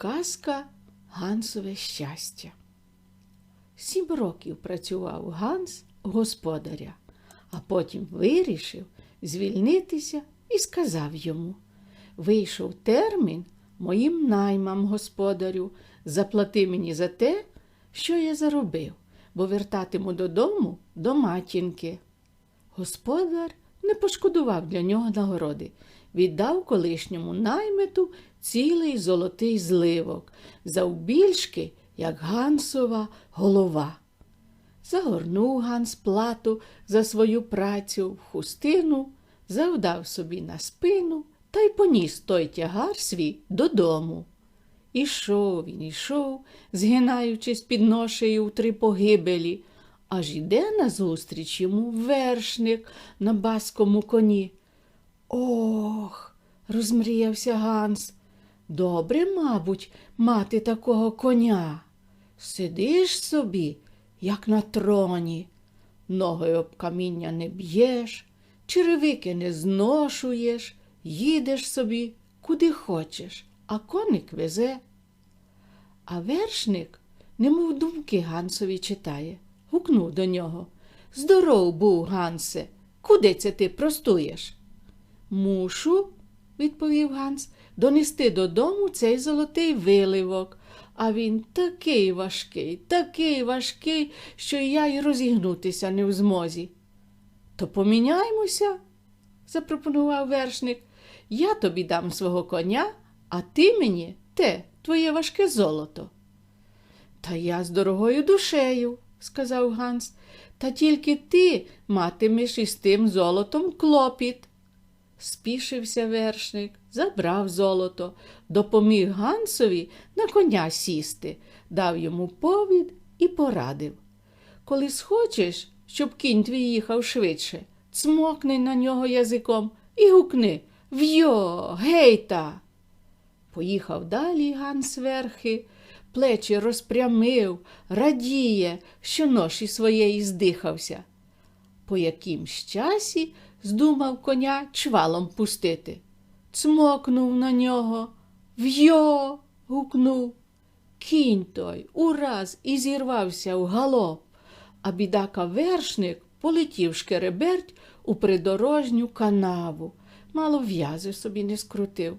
Казка Гансове щастя. Сім років працював Ганс господаря, а потім вирішив звільнитися і сказав йому: Вийшов термін моїм наймам господарю, заплати мені за те, що я заробив, бо вертатиму додому до матінки. Господар не пошкодував для нього нагороди, віддав колишньому наймиту цілий золотий зливок, завбільшки, як гансова голова. Загорнув Ганс плату за свою працю в хустину, завдав собі на спину та й поніс той тягар свій додому. Ішов він, ішов, згинаючись під ношею в три погибелі, аж іде назустріч йому вершник на баскому коні. Ох, розмріявся Ганс. Добре, мабуть, мати такого коня. Сидиш собі, як на троні, ноги об каміння не б'єш, черевики не зношуєш, їдеш собі, куди хочеш, а коник везе. А вершник, немов думки Гансові читає, гукнув до нього. Здоров був, Гансе, куди це ти простуєш? Мушу, відповів Ганс, донести додому цей золотий виливок. А він такий важкий, такий важкий, що я й розігнутися не в змозі. То поміняймося, запропонував вершник. Я тобі дам свого коня, а ти мені те твоє важке золото. Та я з дорогою душею, сказав Ганс, та тільки ти матимеш із тим золотом клопіт. Спішився вершник, забрав золото, допоміг Гансові на коня сісти, дав йому повід і порадив. Коли схочеш, щоб кінь твій їхав швидше, цмокни на нього язиком і гукни Вйо, гейта. Поїхав далі Ганс верхи, плечі розпрямив, радіє, що ноші своєї здихався. По якимсь часі здумав коня чвалом пустити. Цмокнув на нього. Вйо. гукнув. Кінь той ураз і зірвався в галоп, а бідака вершник полетів шкереберть у придорожню канаву, мало в'язи собі не скрутив.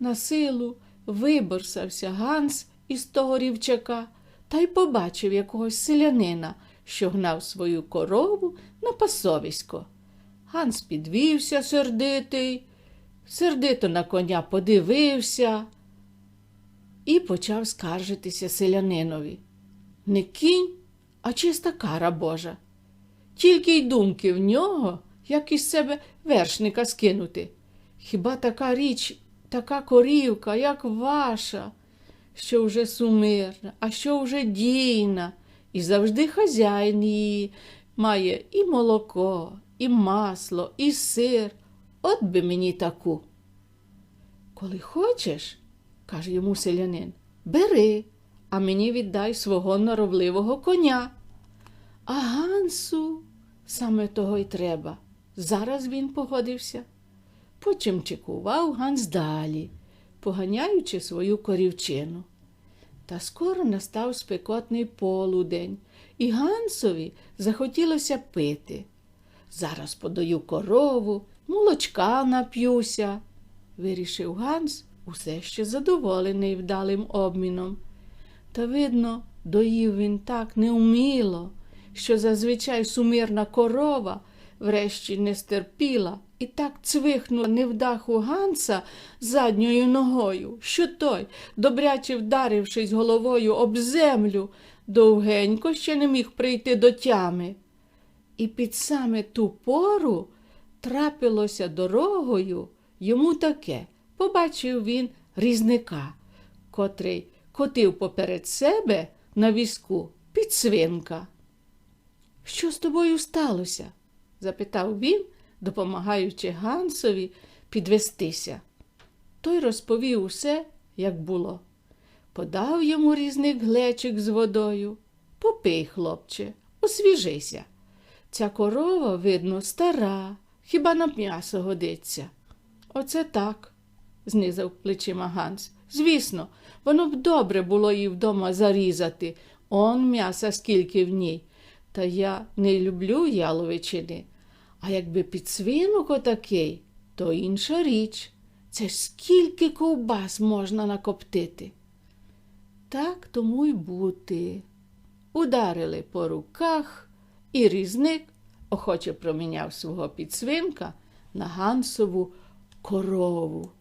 На силу виборсався Ганс із того рівчака та й побачив якогось селянина, що гнав свою корову на пасовисько. Ганс підвівся сердитий, сердито на коня подивився і почав скаржитися селянинові. Не кінь, а чиста кара Божа. Тільки й думки в нього, як із себе вершника скинути. Хіба така річ, така корівка, як ваша, що вже сумирна, а що вже дійна, і завжди хазяїн її має і молоко, і масло, і сир. От би мені таку. Коли хочеш, каже йому селянин, бери, а мені віддай свого норовливого коня. А Гансу саме того й треба. Зараз він погодився. Потім чекував Ганс далі, поганяючи свою корівчину. Та скоро настав спекотний полудень, і Гансові захотілося пити. Зараз подаю корову, молочка нап'юся, вирішив Ганс, усе ще задоволений вдалим обміном. Та, видно, доїв він так неуміло, що зазвичай сумирна корова врешті не стерпіла і так цвихнула невдаху Ганса задньою ногою, що той, добряче вдарившись головою об землю, довгенько ще не міг прийти до тями. І під саме ту пору трапилося дорогою йому таке. Побачив він різника, котрий котив поперед себе на візку підсвинка. Що з тобою сталося? запитав він, допомагаючи Гансові підвестися. Той розповів усе, як було. Подав йому різник глечик з водою. Попий, хлопче, освіжися. Ця корова, видно, стара, хіба на м'ясо годиться. Оце так, знизав плечима Ганс. Звісно, воно б добре було її вдома зарізати. Он м'яса скільки в ній. Та я не люблю яловичини. А якби підсвинок отакий, то інша річ. Це ж скільки ковбас можна накоптити. Так тому й бути. Ударили по руках, і різник охоче проміняв свого підсвинка на гансову корову.